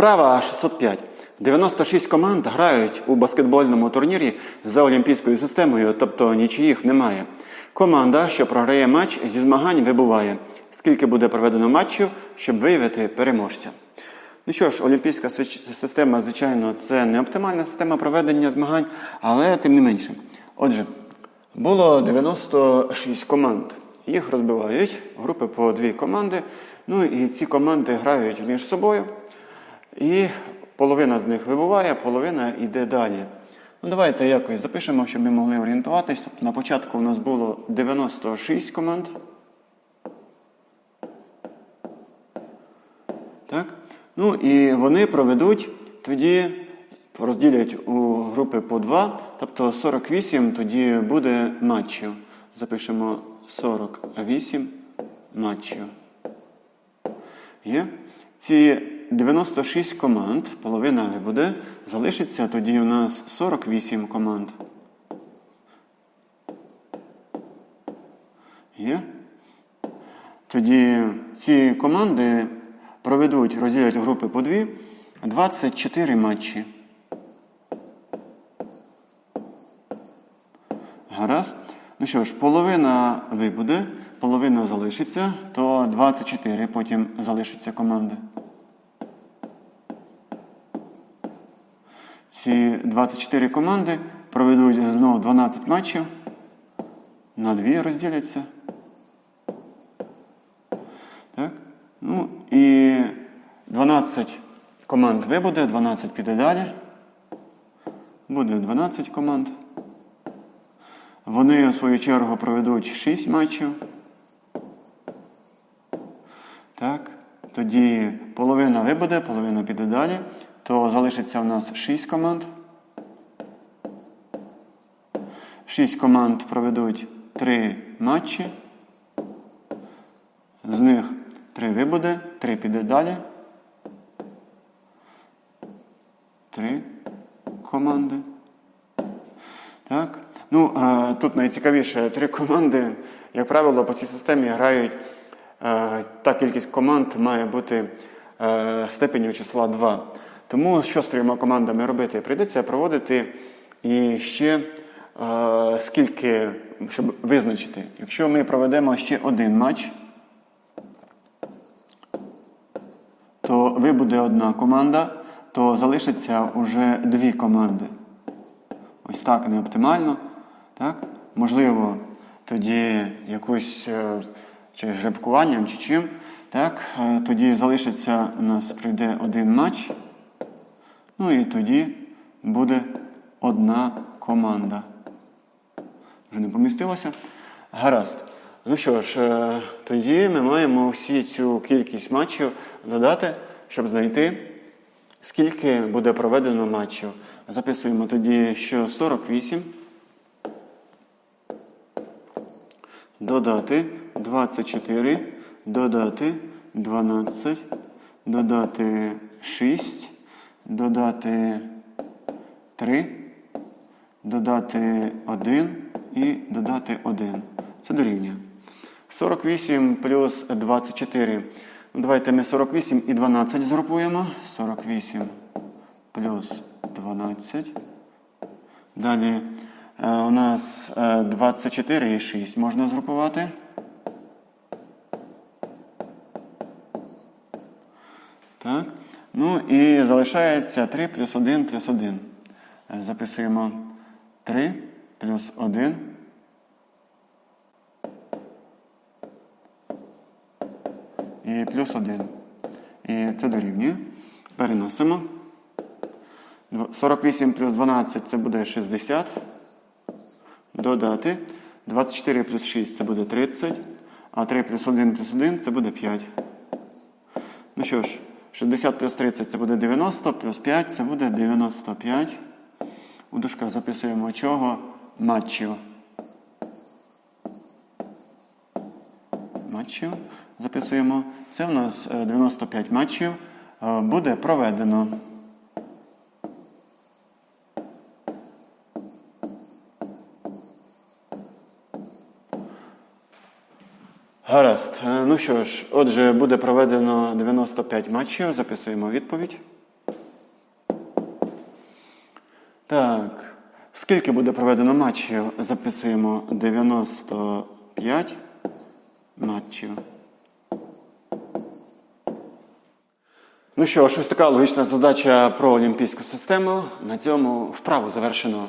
Вправа 605. 96 команд грають у баскетбольному турнірі за олімпійською системою, тобто нічиїх немає. Команда, що програє матч, зі змагань вибуває. Скільки буде проведено матчів, щоб виявити переможця? Ну що ж, олімпійська система, звичайно, це не оптимальна система проведення змагань, але тим не менше. Отже, було 96 команд. Їх розбивають групи по дві команди. Ну і ці команди грають між собою. І половина з них вибуває, половина йде далі. Ну, давайте якось запишемо, щоб ми могли орієнтуватись. Тобто на початку у нас було 96 команд. Так? Ну і вони проведуть тоді, розділять у групи по 2, тобто 48 тоді буде матчів. Запишемо 48 матчів. Є? Ці 96 команд, половина буде, залишиться тоді у нас 48 команд. Є? Тоді ці команди проведуть, розділять групи по дві, 24 матчі. Гаразд. Ну що ж, половина вибуде, половина залишиться, то 24 потім залишиться команди. Ці 24 команди проведуть знову 12 матчів. На дві розділяться. Так? Ну і 12 команд вибуде, 12 піде далі. Буде 12 команд. Вони, у свою чергу, проведуть 6 матчів. Так. Тоді половина вибуде, половина піде далі. То залишиться у нас 6 команд. 6 команд проведуть 3 матчі. З них 3 вибуде, 3 піде далі. 3 команди. Так. Ну, е, тут найцікавіше три команди. Як правило, по цій системі грають е, та кількість команд має бути е, степеню числа 2. Тому що з трьома командами робити? Прийдеться проводити і ще е, скільки, щоб визначити. Якщо ми проведемо ще один матч, то вибуде одна команда, то залишиться вже дві команди. Ось так не оптимально. Так? Можливо, тоді якусь е, чи жеребкуванням, чи чим. Так? Е, Тоді залишиться у нас прийде один матч. Ну і тоді буде одна команда. Вже не помістилося. Гаразд. Ну що ж, е, тоді ми маємо всі цю кількість матчів додати, щоб знайти, скільки буде проведено матчів. Записуємо тоді, що 48. Додати 24, додати 12, додати 6, додати 3, додати 1 і додати 1. Це дорівнює. 48 плюс 24. Ну, Давайте ми 48 і 12 згрупуємо. 48 плюс 12. Далі е, у нас е, 24 і 6 можна згрупувати. Так. Ну і залишається 3 плюс 1 плюс 1. Е, Записуємо 3 плюс 1. І плюс 1. І це дорівнює. Переносимо. 48 плюс 12 це буде 60. Додати. 24 плюс 6 це буде 30. А 3 плюс 1 плюс 1 це буде 5. Ну що ж, 60 плюс 30 це буде 90, плюс 5 це буде 95. У дужках записуємо чого? Матчів. Матчів. Записуємо. Це в нас е, 95 матчів. е, Буде проведено. Гаразд. Е, ну що ж, отже, буде проведено 95 матчів. Записуємо відповідь. Так. Скільки буде проведено матчів? Записуємо 95 матчів. Ну що, ж, ось така логічна задача про олімпійську систему. На цьому вправу завершено.